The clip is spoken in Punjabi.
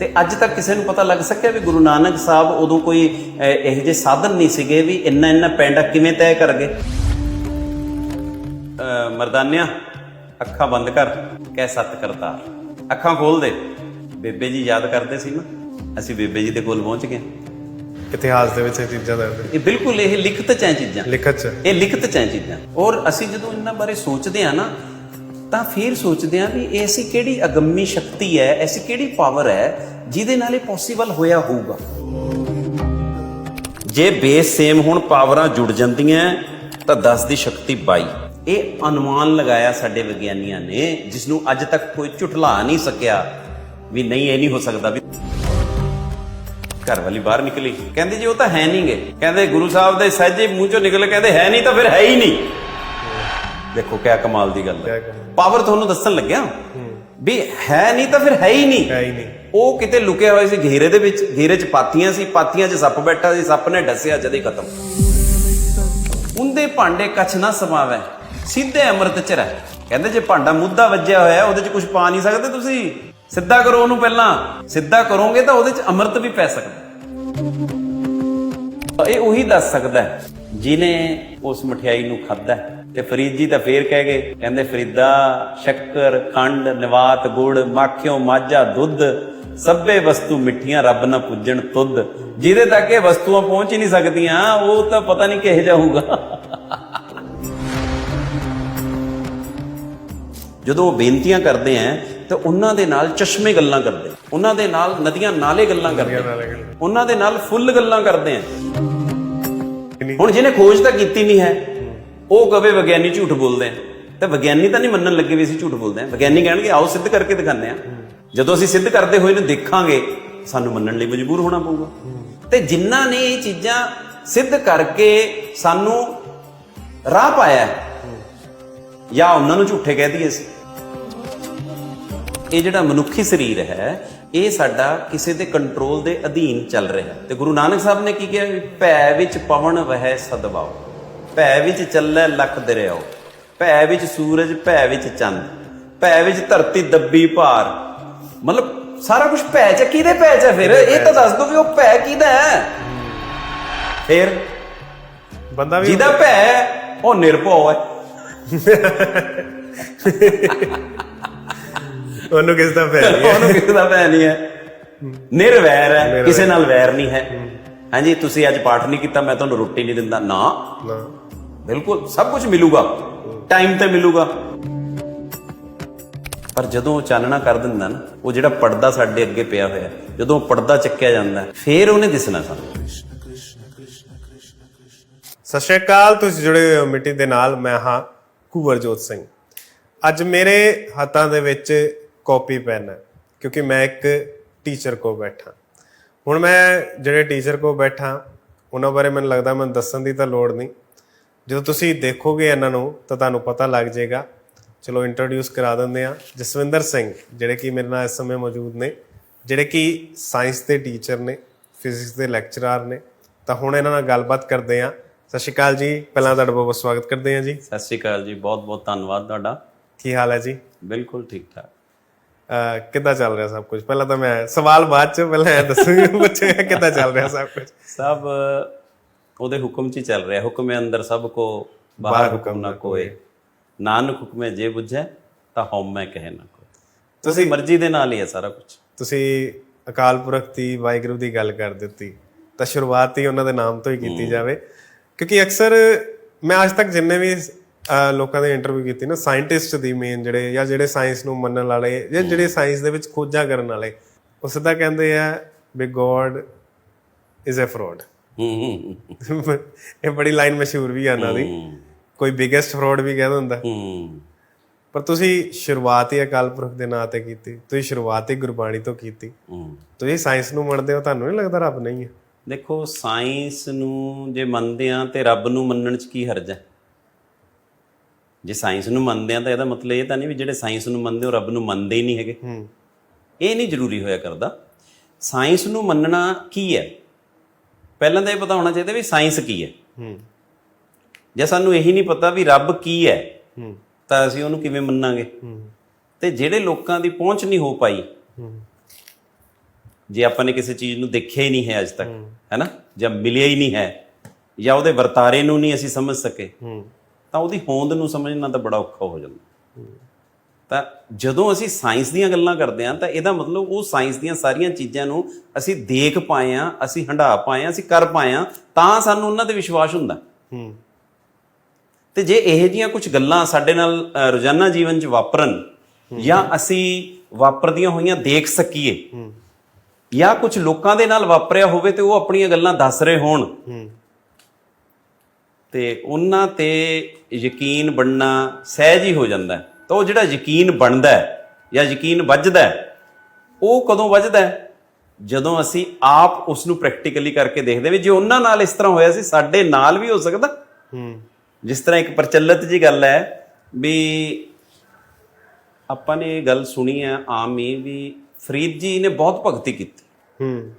ਤੇ ਅੱਜ ਤੱਕ ਕਿਸੇ ਨੂੰ ਪਤਾ ਲੱਗ ਸਕਿਆ ਵੀ ਗੁਰੂ ਨਾਨਕ ਸਾਹਿਬ ਉਦੋਂ ਕੋਈ ਇਹੋ ਜਿਹੇ ਸਾਧਨ ਨਹੀਂ ਸੀਗੇ ਵੀ ਇੰਨਾ ਇੰਨਾ ਪੈਂਡਾ ਕਿਵੇਂ ਤੈਅ ਕਰ ਗਏ? ਮਰਦਾਨਿਆ ਅੱਖਾਂ ਬੰਦ ਕਰ ਕਹਿ ਸਤ ਕਰਤਾਰ ਅੱਖਾਂ ਖੋਲ ਦੇ। ਬੇਬੇ ਜੀ ਯਾਦ ਕਰਦੇ ਸੀ ਨਾ ਅਸੀਂ ਬੇਬੇ ਜੀ ਦੇ ਕੋਲ ਪਹੁੰਚ ਗਏ। ਇਤਿਹਾਸ ਦੇ ਵਿੱਚ ਇਹ ਚੀਜ਼ਾਂ ਦਰਜ ਇਹ ਬਿਲਕੁਲ ਇਹ ਲਿਖਤ ਚ ਹੈ ਚੀਜ਼ਾਂ। ਲਿਖਤ ਚ। ਇਹ ਲਿਖਤ ਚ ਹੈ ਚੀਜ਼ਾਂ। ਔਰ ਅਸੀਂ ਜਦੋਂ ਇਹਨਾਂ ਬਾਰੇ ਸੋਚਦੇ ਆ ਨਾ ਤਾਂ ਫਿਰ ਸੋਚਦੇ ਆ ਵੀ ਇਹ ਐਸੀ ਕਿਹੜੀ ਅਗੰਮੀ ਸ਼ਕਤੀ ਹੈ, ਐਸੀ ਕਿਹੜੀ ਪਾਵਰ ਹੈ ਜਿਹਦੇ ਨਾਲ ਇਹ ਪੋਸੀਬਲ ਹੋਇਆ ਹੋਊਗਾ। ਜੇ ਬੇਸ ਸੇਮ ਹੁਣ ਪਾਵਰਾਂ ਜੁੜ ਜਾਂਦੀਆਂ, ਤਾਂ 10 ਦੀ ਸ਼ਕਤੀ 22 ਇਹ ਅਨੁਮਾਨ ਲਗਾਇਆ ਸਾਡੇ ਵਿਗਿਆਨੀਆਂ ਨੇ ਜਿਸ ਨੂੰ ਅੱਜ ਤੱਕ ਕੋਈ ਝੁਠਲਾ ਨਹੀਂ ਸਕਿਆ ਵੀ ਨਹੀਂ ਇਹ ਨਹੀਂ ਹੋ ਸਕਦਾ ਵੀ ਘਰ ਵਾਲੀ ਬਾਹਰ ਨਿਕਲੀ। ਕਹਿੰਦੀ ਜੀ ਉਹ ਤਾਂ ਹੈ ਨਹੀਂਗੇ ਕਹਿੰਦੇ ਗੁਰੂ ਸਾਹਿਬ ਦੇ ਸਹਿਜੇ ਮੂੰਹ ਚੋਂ ਨਿਕਲ, ਕਹਿੰਦੇ ਹੈ ਨਹੀਂ ਤਾਂ ਫਿਰ ਹੈ ਹੀ ਨਹੀਂ ਦੇਖੋ ਕਿਆ ਕਮਾਲ ਦੀ ਗੱਲ ਹੈ। ਪਾਵਰ ਤੁਹਾਨੂੰ ਦੱਸਣ ਲੱਗਿਆ? ਵੀ ਹੈ ਨਹੀਂ ਤਾਂ ਫਿਰ ਹੈ ਹੀ ਨਹੀਂ। ਹੈ ਹੀ ਨਹੀਂ। ਉਹ ਕਿਤੇ ਲੁਕਿਆ ਹੋਇਆ ਸੀ ਘੇਰੇ ਦੇ ਵਿੱਚ ਘੇਰੇ 'ਚ ਪਾਤੀਆਂ ਸੀ ਪਾਤੀਆਂ 'ਚ ਸੱਪ ਬੈਠਾ ਸੀ ਸੱਪ ਨੇ ਡਸਿਆ ਜਦੇ ਖਤਮ। ਉਹਦੇ ਭਾਂਡੇ ਕੱਛ ਨਾ ਸਮਾਵੈ ਸਿੱਧੇ ਅੰਮ੍ਰਿਤ ਚ ਰਹਿ। ਕਹਿੰਦੇ ਜੇ ਭਾਂਡਾ ਮੁੱਦਾ ਵੱਜਿਆ ਹੋਇਆ ਉਹਦੇ 'ਚ ਕੁਝ ਪਾ ਨਹੀਂ ਸਕਦੇ ਤੁਸੀਂ। ਸਿੱਧਾ ਕਰੋ ਉਹਨੂੰ ਪਹਿਲਾਂ। ਸਿੱਧਾ ਕਰੋਗੇ ਤਾਂ ਉਹਦੇ 'ਚ ਅੰਮ੍ਰਿਤ ਵੀ ਪੈ ਸਕਦਾ। ਇਹ ਉਹੀ ਦੱਸ ਸਕਦਾ ਹੈ, ਜਿਨੇ ਉਸ ਮਠਿਆਈ ਨੂੰ ਖਾਦਾ ਤੇ ਫਰੀਦ ਜੀ ਤਾਂ ਫੇਰ ਕਹਿ ਗਏ ਕਹਿੰਦੇ ਫਰੀਦਾ ਸ਼ੱਕਰ ਖੰਡ ਨਿਵਾਤ ਗੁੜ ਮਾਖਿਓ ਮਾਝਾ ਦੁੱਧ ਸਭੇ ਵਸਤੂ ਮਿੱਠੀਆਂ ਰੱਬ ਨਾ ਪੁੱਜਣ ਤੁਧ ਜਿਹਦੇ ਤੱਕ ਇਹ ਵਸਤੂਆਂ ਪਹੁੰਚ ਹੀ ਨਹੀਂ ਸਕਦੀਆਂ ਉਹ ਤਾਂ ਪਤਾ ਨਹੀਂ ਕਿਹੋ ਜਿਹਾ ਹੋਊਗਾ ਜਦੋਂ ਉਹ ਬੇਨਤੀਆਂ ਕਰਦੇ ਆ ਤਾਂ ਉਹਨਾਂ ਦੇ ਨਾਲ ਚਸ਼ਮੇ ਗੱਲਾਂ ਕਰਦੇ। ਉਹਨਾਂ ਦੇ ਨਾਲ ਨਦੀਆਂ ਨਾਲੇ ਗੱਲਾਂ ਕਰਦੇ। ਉਹਨਾਂ ਦੇ ਨਾਲ ਫੁੱਲ ਗੱਲਾਂ ਕਰਦੇ ਆ ਕਿੰਨੀ- ਹੁਣ ਜਿਹਨੇ ਖੋਜ ਤਾਂ ਕੀਤੀ ਨਹੀਂ ਹੈ ਉਹ ਕਵੇ ਵਿਗਿਆਨੀ ਝੂਠ ਬੋਲਦੇ ਆ। ਤੇ ਵਿਗਿਆਨੀ ਤਾਂ ਨਹੀਂ ਮੰਨਣ ਲੱਗੇ ਵੀ ਅਸੀਂ ਝੂਠ ਬੋਲਦੇ ਆ। ਵਿਗਿਆਨੀ ਕਹਿਣਗੇ ਆਓ ਸਿੱਧ ਕਰਕੇ ਦਿਖਾਉਂਦੇ ਆ। ਜਦੋਂ ਅਸੀਂ ਸਿੱਧ ਕਰਦੇ ਹੋਏ ਨੂੰ ਦੇਖਾਂਗੇ ਸਾਨੂੰ ਮੰਨਣ ਲਈ ਮਜਬੂਰ ਹੋਣਾ ਪਊਗਾ। ਤੇ ਜਿਨ੍ਹਾਂ ਨੇ ਇਹ ਚੀਜ਼ਾਂ ਸਿੱਧ ਕਰਕੇ ਸਾਨੂੰ ਰਾਹ ਪਾਇਆ ਜਾਂ ਉਹਨਾਂ ਨੂੰ ਝੂਠੇ ਕਹਿ ਦਈਏ ਅਸੀਂ ਇਹ ਜਿਹੜਾ ਮਨੁੱਖੀ ਸਰੀਰ ਹੈ ਇਹ ਸਾਡਾ ਕਿਸੇ ਦੇ ਕੰਟਰੋਲ ਦੇ ਅਧੀਨ ਚੱਲ ਰਿਹਾ। ਤੇ ਗੁਰੂ ਨਾਨਕ ਸਾਹਿਬ ਨੇ ਕੀ ਕਿਹਾ? ਭੈ ਵਿੱਚ ਪਵਨ ਵਹਿ ਸਦਵਾਓ ਭੈ ਵਿੱਚ ਚੱਲੈ ਲੱਖ ਦਰਿਆਓ। ਭੈ ਵਿੱਚ ਸੂਰਜ ਭੈ ਵਿੱਚ ਚੰਦ। ਭੈ ਵਿੱਚ ਧਰਤੀ ਦੱਬੀ ਭਾਰ। ਮਤਲਬ ਸਾਰਾ ਕੁਝ ਭੈ ਚ ਕਿਹਦੇ ਭੈ ਚ ਫਿਰ? ਇਹ ਤਾਂ ਦੱਸ ਦੋ ਵੀ ਉਹ ਭੈ ਕਿਹਦਾ ਹੈ? ਫਿਰ ਬੰਦਾ ਵੀ ਜਿਹਦਾ ਭੈ ਉਹ ਨਿਰਭਉ ਹੈ। ਉਹਨੂੰ ਕਿਸ ਦਾ ਫੈਲ ਉਹਨੂੰ ਕਿਸੇ ਦਾ ਭੈ ਨਹੀਂ ਹੈ? ਨਿਰਵੈਰ ਹੈ ਕਿਸੇ ਨਾਲ ਵੈਰ ਨਹੀਂ ਹੈ। ਹਾਂਜੀ ਤੁਸੀਂ ਅੱਜ ਪਾਠ ਨਹੀਂ ਕੀਤਾ ਮੈਂ ਤੁਹਾਨੂੰ ਰੋਟੀ ਨਹੀਂ ਦਿੰਦਾ। ਨਾ। ਨਾ। ਬਿਲਕੁਲ ਸਭ ਕੁਝ ਮਿਲੂਗਾ। ਟਾਈਮ ਤੇ ਮਿਲੂਗਾ। ਪਰ ਜਦੋਂ ਚਾਨਣਾ ਕਰ ਦਿੰਦਾ ਨਾ ਉਹ ਜਿਹੜਾ ਪਰਦਾ ਸਾਡੇ ਅੱਗੇ ਪਿਆ ਹੋਇਆ ਜਦੋਂ ਪਰਦਾ ਚੱਕਿਆ ਜਾਂਦਾ ਹੈ, ਫੇਰ ਉਹਨੇ ਦਿਸਣਾ ਸਾਨੂੰ। ਸਤਿ ਸ਼੍ਰੀ ਅਕਾਲ ਤੁਸੀਂ ਜੁੜੇ ਹੋ ਮਿੱਟੀ ਦੇ ਨਾਲ ਮੈਂ ਹਾਂ ਕੁਵਰਜੋਤ ਸਿੰਘ। ਅੱਜ ਮੇਰੇ ਹੱਥਾਂ ਦੇ ਵਿੱਚ ਕਾਪੀ ਪੈਨ ਹੈ ਕਿਉਂਕਿ ਮੈਂ ਇੱਕ ਟੀਚਰ ਕੋ ਬੈਠਾ। ਹੁਣ ਮੈਂ ਜਿਹੜੇ ਟੀਚਰ ਕੋ ਬੈਠਾ ਉਹਨਾਂ ਬਾਰੇ ਮੈਨੂੰ ਲੱਗਦਾ ਮੈਨੂੰ ਦੱਸਣ ਦੀ ਤਾਂ ਲੋੜ ਨਹੀਂ। ਜਦੋਂ ਤੁਸੀਂ ਦੇਖੋਗੇ ਇਹਨਾਂ ਨੂੰ ਤਾਂ ਤੁਹਾਨੂੰ ਪਤਾ ਲੱਗ ਜਾਏਗਾ। ਚਲੋ ਇੰਟਰੋਡਿਊਸ ਕਰਾ ਦਿੰਦੇ ਆ ਜਸਵਿੰਦਰ ਸਿੰਘ ਜਿਹੜੇ ਕਿ ਮੇਰੇ ਨਾਲ ਇਸ ਸਮੇਂ ਮੌਜੂਦ ਨੇ ਜਿਹੜੇ ਕਿ ਸਾਇੰਸ ਦੇ ਟੀਚਰ ਨੇ ਫਿਜ਼ਿਕਸ ਦੇ ਲੈਕਚਰਰ ਨੇ। ਤਾਂ ਹੁਣ ਇਹਨਾਂ ਨਾਲ ਗੱਲਬਾਤ ਕਰਦੇ ਆ ਸਤਿ ਸ਼੍ਰੀ ਅਕਾਲ ਜੀ। ਪਹਿਲਾਂ ਤੁਹਾਡਾ ਬਹੁਤ ਬਹੁਤ ਸਵਾਗਤ ਕਰਦੇ ਆ ਜੀ। ਸਤਿ ਸ਼੍ਰੀ ਅਕਾਲ ਜੀ। ਬਹੁਤ ਬਹੁਤ ਧੰਨਵਾਦ ਤੁਹਾਡਾ। ਕੀ ਹਾਲ ਹੈ ਜੀ? ਬਿਲਕੁਲ ਠੀਕ ਠਾਕ। ਕਿੱਦਾਂ ਚੱਲ ਰਿਹਾ ਸਭ ਕੁਝ? ਪਹਿਲਾਂ ਤਾਂ ਮੈਂ ਸਵਾਲ ਬਾਅਦ ਚ ਪਹਿਲਾਂ ਇਹ ਦੱਸੂਗੀ ਬੱਚੇ ਕਿੱਦਾਂ ਚੱਲ ਰਿਹਾ ਸਭ ਕੁਝ? ਸਭ ਉਹਦੇ ਹੁਕਮ 'ਚ ਚੱਲ ਰਿਹਾ। ਹੁਕਮੇ ਅੰਦਰ ਸਭ ਕੋ ਬਾਹਰ ਹੁਕਮ ਨਾ ਕੋਏ। ਨਾਨਕ ਹੁਕਮੇ ਜੇ ਬੁਝੈ ਤਾਂ ਹਉਮੈ ਕਹੇ ਨਾ ਕੋਈ ਤੁਸੀਂ ਮਰਜ਼ੀ ਦੇ ਨਾਲ ਹੀ ਹੈ ਸਾਰਾ ਕੁਝ। ਤੁਸੀਂ ਅਕਾਲ ਪੁਰਖ ਦੀ ਵਾਹਿਗੁਰੂ ਦੀ ਗੱਲ ਕਰ ਦਿੱਤੀ। ਤਾਂ ਸ਼ੁਰੂਆਤ ਹੀ ਉਹਨਾਂ ਦੇ ਨਾਮ ਤੋਂ ਹੀ ਕੀਤੀ ਜਾਵੇ। ਕਿਉਂਕਿ ਅਕਸਰ ਮੈਂ ਅੱਜ ਤੱਕ ਜਿੰਨੇ ਵੀ ਲੋਕਾਂ ਦੇ ਇੰਟਰਵਿਊ ਕੀਤੀ ਨਾ ਸਾਇੰਟਿਸਟ ਦੀ ਮੇਨ ਜਿਹੜੇ ਜਾਂ ਜਿਹੜੇ ਸਾਇੰਸ ਨੂੰ ਮੰਨਣ ਵਾਲੇ ਜਾਂ ਜਿਹੜੇ ਸਾਇੰਸ ਦੇ ਵਿੱਚ ਖੋਜਾਂ ਕਰਨ ਵਾਲੇ ਉਹ ਸਿੱਧਾ ਕਹਿੰਦੇ ਆ ਵੀ ਗੋਡ ਇਜ਼ ਅ ਫਰਾਡ ਇਹ ਬੜੀ ਲਾਈਨ ਮਸ਼ਹੂਰ ਵੀ ਆ ਇਹਨਾਂ ਦੀ। ਕੋਈ ਬਿਗੇਸਟ ਫਰਾਡ ਵੀ ਕਹਿੰਦਾ ਹੁੰਦਾ ਪਰ ਤੁਸੀਂ ਸ਼ੁਰੂਆਤ ਹੀ ਅਕਾਲ ਪੁਰਖ ਦੇ ਨਾਂ ਤੇ ਕੀਤੀ ਤੁਸੀਂ ਸ਼ੁਰੂਆਤ ਹੀ ਗੁਰਬਾਣੀ ਤੋਂ ਕੀਤੀ। ਤੁਸੀਂ ਸਾਇੰਸ ਨੂੰ ਮੰਨਦੇ ਹੋ ਤੁਹਾਨੂੰ ਨਹੀਂ ਲੱਗਦਾ ਰੱਬ ਨਹੀਂ ਹੈ? ਦੇਖੋ ਸਾਇੰਸ ਨੂੰ ਜੇ ਮੰਨਦੇ ਆ ਤੇ ਰੱਬ ਨੂੰ ਮੰਨਣ 'ਚ ਕੀ ਹਰਜ ਹੈ? ਜੇ ਸਾਇੰਸ ਨੂੰ ਮੰਨਦੇ ਆ ਤਾਂ ਇਹਦਾ ਮਤਲਬ ਇਹ ਤਾਂ ਨਹੀਂ ਵੀ ਜਿਹੜੇ ਸਾਇੰਸ ਨੂੰ ਮੰਨਦੇ ਉਹ ਰੱਬ ਨੂੰ ਮੰਨਦੇ ਹੀ ਨਹੀਂ ਹੈਗੇ। ਹੂੰ। ਇਹ ਨਹੀਂ ਜ਼ਰੂਰੀ ਹੋਇਆ ਕਰਦਾ। ਸਾਇੰਸ ਨੂੰ ਮੰਨਣਾ ਕੀ ਹੈ? ਪਹਿਲਾਂ ਤਾਂ ਇਹ ਪਤਾ ਹੋਣਾ ਚਾਹੀਦਾ ਵੀ ਸਾਇੰਸ ਕੀ ਹੈ। ਹੂੰ। ਜੇ ਸਾਨੂੰ ਇਹੀ ਨਹੀਂ ਪਤਾ ਵੀ ਰੱਬ ਕੀ ਹੈ ਹੂੰ। ਤਾਂ ਅਸੀਂ ਉਹਨੂੰ ਕਿਵੇਂ ਮੰਨਾਂਗੇ? ਹੂੰ। ਤੇ ਜਿਹੜੇ ਲੋਕਾਂ ਦੀ ਪਹੁੰਚ ਨਹੀਂ ਹੋ ਪਾਈ ਹੂੰ। ਜੇ ਆਪਾਂ ਨੇ ਕਿਸੇ ਚੀਜ਼ ਨੂੰ ਦੇਖਿਆ ਹੀ ਨਹੀਂ ਹੈ ਅੱਜ ਤੱਕ ਹੈਨਾ ਜਾਂ ਮਿਲਿਆ ਹੀ ਨਹੀਂ ਹੈ ਜਾਂ ਉਹਦੇ ਵਰਤਾਰੇ ਨੂੰ ਨਹੀਂ ਅਸੀਂ ਸਮਝ ਸਕੇ। ਹੂੰ। ਤਾਂ ਉਹਦੀ ਹੋਂਦ ਨੂੰ ਸਮਝਣਾ ਤਾਂ ਬੜਾ ਔਖਾ ਹੋ ਜਾਂਦਾ। ਤਾਂ ਜਦੋਂ ਅਸੀਂ ਸਾਇੰਸ ਦੀਆਂ ਗੱਲਾਂ ਕਰਦੇ ਹਾਂ ਤਾਂ ਇਹਦਾ ਮਤਲਬ ਉਹ ਸਾਇੰਸ ਦੀਆਂ ਸਾਰੀਆਂ ਚੀਜ਼ਾਂ ਨੂੰ ਅਸੀਂ ਦੇਖ ਪਾਏ ਆ ਅਸੀਂ ਹੰਢਾ ਪਾਏ ਆ ਅਸੀਂ ਕਰ ਪਾਏ ਆ ਤਾਂ ਸਾਨੂੰ ਉਹਨਾਂ ਤੇ ਵਿਸ਼ਵਾਸ ਹੁੰਦਾ। ਹੂੰ। ਤੇ ਜੇ ਇਹੋ ਜੀਆਂ ਕੁਝ ਗੱਲਾਂ ਸਾਡੇ ਨਾਲ ਰੋਜ਼ਾਨਾ ਜੀਵਨ 'ਚ ਵਾਪਰਨ ਜਾਂ ਅਸੀਂ ਵਾਪਰਦੀਆਂ ਹੋਈਆਂ ਦੇਖ ਸਕੀਏ ਜਾਂ ਕੁਝ ਲੋਕਾਂ ਦੇ ਨਾਲ ਵਾਪਰਿਆ ਹੋਵੇ ਤੇ ਉਹ ਆਪਣੀਆਂ ਗੱਲਾਂ ਦੱਸ ਰਹੇ ਹੋਣ ਤੇ ਉਹਨਾਂ ਤੇ ਯਕੀਨ ਬਣਨਾ ਸਹਿਜ ਹੀ ਹੋ ਜਾਂਦਾ। ਤਾਂ ਉਹ ਜਿਹੜਾ ਯਕੀਨ ਬਣਦਾ ਹੈ ਜਾਂ ਯਕੀਨ ਵੱਜਦਾ ਹੈ, ਉਹ ਕਦੋਂ ਵੱਜਦਾ ਹੈ? ਜਦੋਂ ਅਸੀਂ ਆਪ ਉਸ ਨੂੰ ਪ੍ਰੈਕਟੀਕਲੀ ਕਰਕੇ ਦੇਖਦੇ ਵੀ ਜੇ ਉਹਨਾਂ ਨਾਲ ਇਸ ਤਰ੍ਹਾਂ ਹੋਇਆ ਸੀ ਸਾਡੇ ਨਾਲ ਵੀ ਹੋ ਸਕਦਾ ਹੂੰ ਜਿਸ ਤਰ੍ਹਾਂ ਇੱਕ ਪ੍ਰਚਲਿਤ ਜੀ ਗੱਲ ਹੈ ਵੀ ਆਪਾਂ ਨੇ ਇਹ ਗੱਲ ਸੁਣੀ ਹੈ ਆਮ ਹੀ ਵੀ ਫਰੀਦ ਜੀ ਨੇ ਬਹੁਤ ਭਗਤੀ ਕੀਤੀ ਹੂੰ